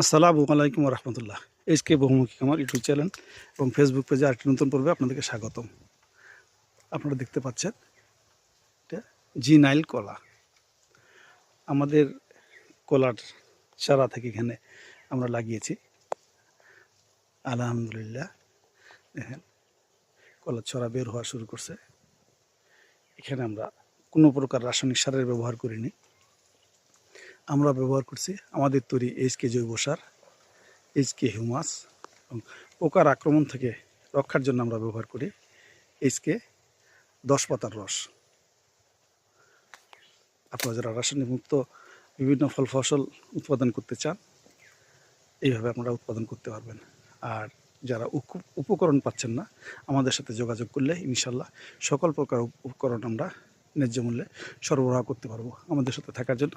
আসসালামু আলাইকুম রহমতুল্লাহ H K বহুমুখী আমার ইউটিউব চ্যানেল এবং ফেসবুক পেজে আরেকটি নতুন পর্বে আপনাদেরকে স্বাগতম। আপনারা দেখতে পাচ্ছেন, এটা জি নাইল কলা। আমাদের কলার চারা থেকে এখানে আমরা লাগিয়েছি। আলহামদুলিল্লাহ, দেখেন, কলার ছড়া বের হওয়া শুরু করছে। এখানে আমরা কোনো প্রকার রাসায়নিক সারের ব্যবহার করিনি। আমরা ব্যবহার করছি আমাদের তৈরি এইচকে জৈব সার, এইচকে হিউমাস, এবং পোকার আক্রমণ থেকে রক্ষার জন্য আমরা ব্যবহার করি এইচকে দশ পাতার রস। আপনারা যারা রাসায়নিক মুক্ত বিভিন্ন ফল ফসল উৎপাদন করতে চান, এইভাবে আপনারা উৎপাদন করতে পারবেন। আর যারা উপকরণ পাচ্ছেন না, আমাদের সাথে যোগাযোগ করলে ইনশাল্লাহ সকল প্রকার উপকরণ আমরা ন্যায্য মূল্যে সরবরাহ করতে পারব। আমাদের সাথে থাকার জন্য